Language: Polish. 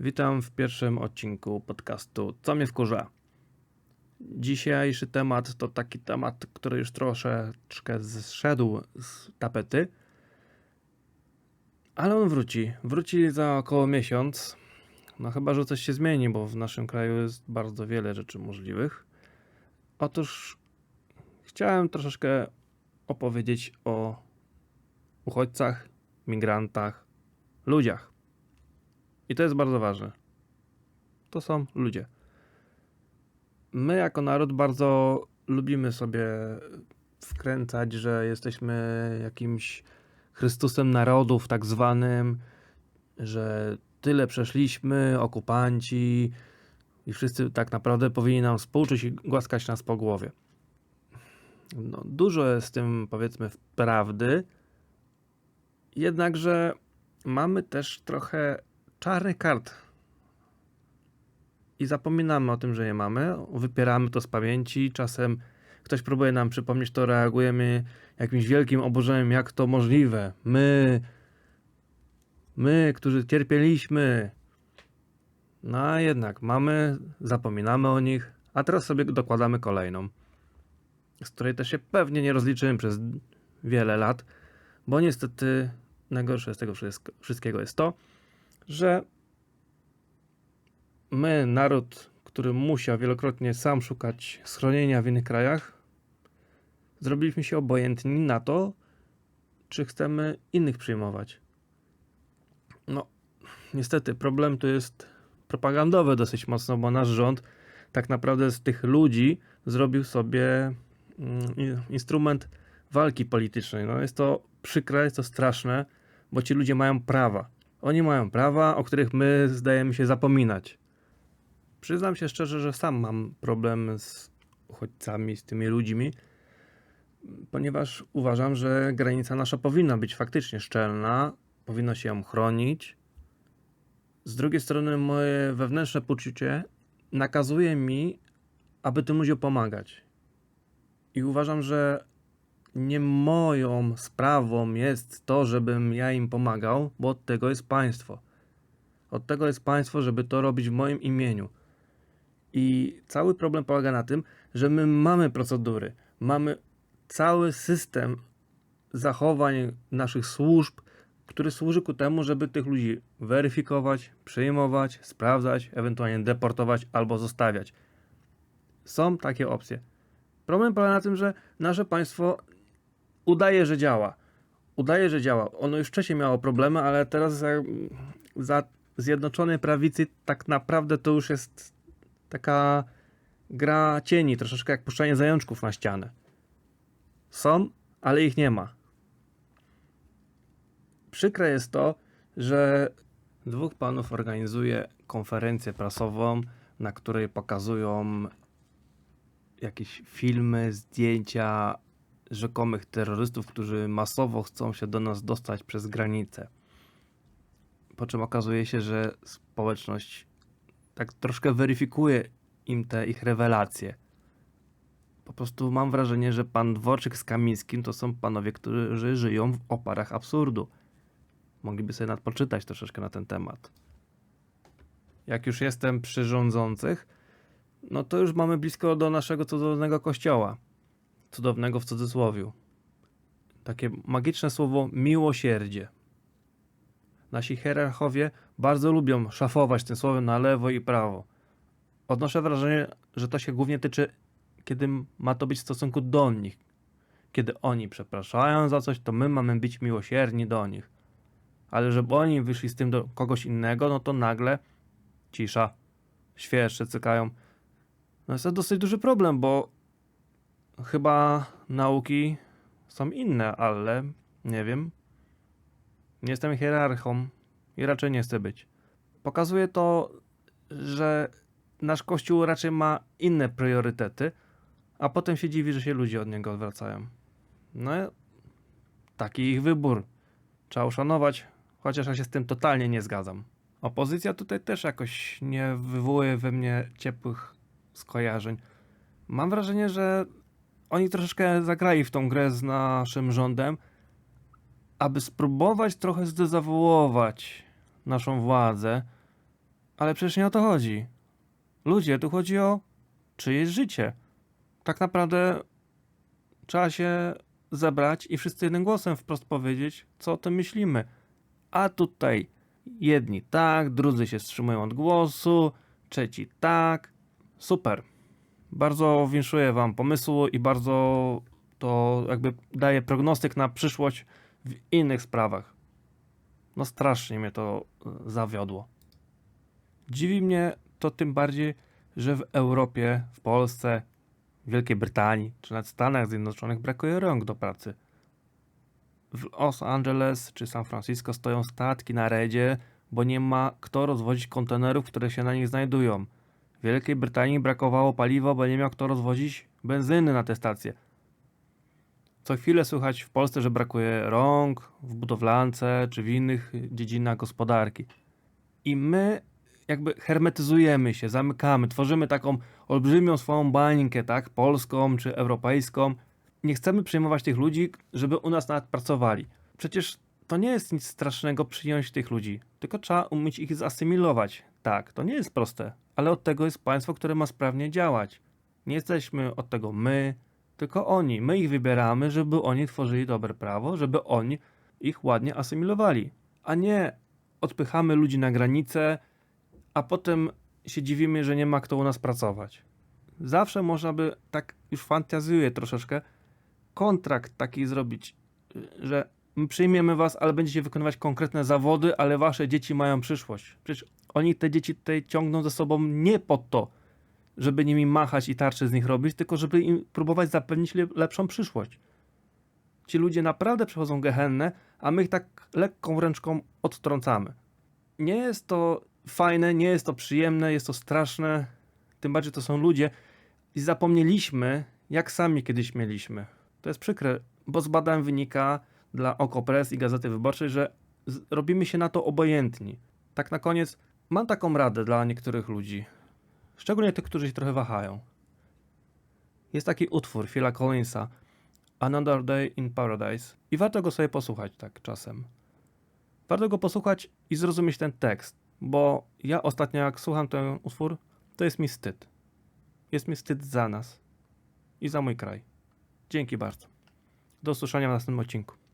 Witam w pierwszym odcinku podcastu Co mnie wkurza. Dzisiejszy temat to taki temat, który już troszeczkę zszedł z tapety, ale on wróci. Wróci za około miesiąc. No chyba, że coś się zmieni, bo w naszym kraju jest bardzo wiele rzeczy możliwych. Otóż chciałem troszeczkę opowiedzieć o uchodźcach, migrantach, ludziach. I to jest bardzo ważne. To są ludzie. My, jako naród, bardzo lubimy sobie wkręcać, że jesteśmy jakimś Chrystusem narodów, tak zwanym, że tyle przeszliśmy, okupanci, i wszyscy tak naprawdę powinni nam współczuć i głaskać nas po głowie. No, dużo jest w tym, powiedzmy, prawdy, jednakże mamy też trochę czarnych kart. I zapominamy o tym, że je mamy, wypieramy to z pamięci. Czasem ktoś próbuje nam przypomnieć, to reagujemy jakimś wielkim oburzeniem, jak to możliwe. My, my, którzy cierpieliśmy. No a jednak mamy, zapominamy o nich, a teraz sobie dokładamy kolejną, z której też się pewnie nie rozliczymy przez wiele lat, bo niestety najgorsze z tego wszystkiego jest to, że my, naród, który musiał wielokrotnie sam szukać schronienia w innych krajach, zrobiliśmy się obojętni na to, czy chcemy innych przyjmować. No, niestety, problem tu jest propagandowy dosyć mocno, bo nasz rząd tak naprawdę z tych ludzi zrobił sobie mm, instrument walki politycznej. No, jest to przykre, jest to straszne, bo ci ludzie mają prawa. Oni mają prawa, o których my zdajemy się zapominać. Przyznam się szczerze, że sam mam problem z uchodźcami, z tymi ludźmi, ponieważ uważam, że granica nasza powinna być faktycznie szczelna, powinno się ją chronić. Z drugiej strony, moje wewnętrzne poczucie nakazuje mi, aby tym ludziom pomagać. I uważam, że nie moją sprawą jest to, żebym ja im pomagał, bo od tego jest państwo. Od tego jest państwo, żeby to robić w moim imieniu. I cały problem polega na tym, że my mamy procedury, mamy cały system zachowań naszych służb, który służy ku temu, żeby tych ludzi weryfikować, przyjmować, sprawdzać, ewentualnie deportować albo zostawiać. Są takie opcje. Problem polega na tym, że nasze państwo udaje, że działa. Udaje, że działa. Ono już wcześniej miało problemy, ale teraz za, za Zjednoczonej Prawicy tak naprawdę to już jest taka gra cieni, troszeczkę jak puszczanie zajączków na ścianę. Są, ale ich nie ma. Przykre jest to, że dwóch panów organizuje konferencję prasową, na której pokazują jakieś filmy, zdjęcia rzekomych terrorystów, którzy masowo chcą się do nas dostać przez granicę. Po czym okazuje się, że społeczność tak troszkę weryfikuje im te ich rewelacje. Po prostu mam wrażenie, że pan Dworczyk z Kamińskim to są panowie, którzy żyją w oparach absurdu. Mogliby sobie nadpoczytać troszeczkę na ten temat. Jak już jestem przy rządzących, no to już mamy blisko do naszego cudownego kościoła cudownego w cudzysłowiu. Takie magiczne słowo miłosierdzie. Nasi hierarchowie bardzo lubią szafować tym słowem na lewo i prawo. Odnoszę wrażenie, że to się głównie tyczy, kiedy ma to być w stosunku do nich. Kiedy oni przepraszają za coś, to my mamy być miłosierni do nich. Ale żeby oni wyszli z tym do kogoś innego, no to nagle cisza, świerszcze cykają. No jest to dosyć duży problem, bo Chyba nauki są inne, ale nie wiem. Nie jestem hierarchą i raczej nie chcę być. Pokazuje to, że nasz kościół raczej ma inne priorytety, a potem się dziwi, że się ludzie od niego odwracają. No, taki ich wybór. Trzeba uszanować, chociaż ja się z tym totalnie nie zgadzam. Opozycja tutaj też jakoś nie wywołuje we mnie ciepłych skojarzeń. Mam wrażenie, że oni troszeczkę zagrali w tą grę z naszym rządem, aby spróbować trochę zdezawuować naszą władzę, Ale przecież nie o to chodzi. Ludzie, tu chodzi o czyjeś życie. Tak naprawdę trzeba się zebrać i wszyscy jednym głosem wprost powiedzieć, co o tym myślimy. A tutaj jedni tak, drudzy się wstrzymują od głosu, trzeci tak. Super. Bardzo winszuję Wam pomysłu i bardzo to jakby daje prognostyk na przyszłość w innych sprawach. No strasznie mnie to e, zawiodło. Dziwi mnie to tym bardziej, że w Europie, w Polsce, Wielkiej Brytanii czy nawet Stanach Zjednoczonych brakuje rąk do pracy. W Los Angeles czy San Francisco stoją statki na redzie, bo nie ma kto rozwozić kontenerów, które się na nich znajdują. Wielkiej Brytanii brakowało paliwa, bo nie miał kto rozwozić benzyny na te stacje. Co chwilę słychać w Polsce, że brakuje rąk w budowlance czy w innych dziedzinach gospodarki. I my jakby hermetyzujemy się, zamykamy, tworzymy taką olbrzymią swoją bańkę, tak, polską czy europejską. Nie chcemy przyjmować tych ludzi, żeby u nas nawet pracowali. Przecież to nie jest nic strasznego przyjąć tych ludzi, tylko trzeba umieć ich zasymilować. Tak, to nie jest proste, ale od tego jest państwo, które ma sprawnie działać. Nie jesteśmy od tego my, tylko oni. My ich wybieramy, żeby oni tworzyli dobre prawo, żeby oni ich ładnie asymilowali, a nie odpychamy ludzi na granicę, a potem się dziwimy, że nie ma kto u nas pracować. Zawsze można by, tak już fantazjuję troszeczkę, kontrakt taki zrobić, y, że my przyjmiemy was, ale będziecie wykonywać konkretne zawody, ale wasze dzieci mają przyszłość. Przecież oni te dzieci tutaj ciągną ze sobą nie po to, żeby nimi machać i tarcze z nich robić, tylko żeby im próbować zapewnić le- lepszą przyszłość. Ci ludzie naprawdę przechodzą gehennę, a my ich tak lekką ręczką odtrącamy. Nie jest to fajne, nie jest to przyjemne, jest to straszne. Tym bardziej to są ludzie i zapomnieliśmy, jak sami kiedyś mieliśmy. To jest przykre, bo z badań wynika dla Okopres i Gazety Wyborczej, że robimy się na to obojętni. Tak na koniec, mam taką radę dla niektórych ludzi. Szczególnie tych, którzy się trochę wahają. Jest taki utwór Phila Collinsa Another Day in Paradise i warto go sobie posłuchać tak czasem. Warto go posłuchać i zrozumieć ten tekst, bo ja ostatnio jak słucham ten utwór, to jest mi wstyd. Jest mi wstyd za nas i za mój kraj. Dzięki bardzo. Do usłyszenia w następnym odcinku.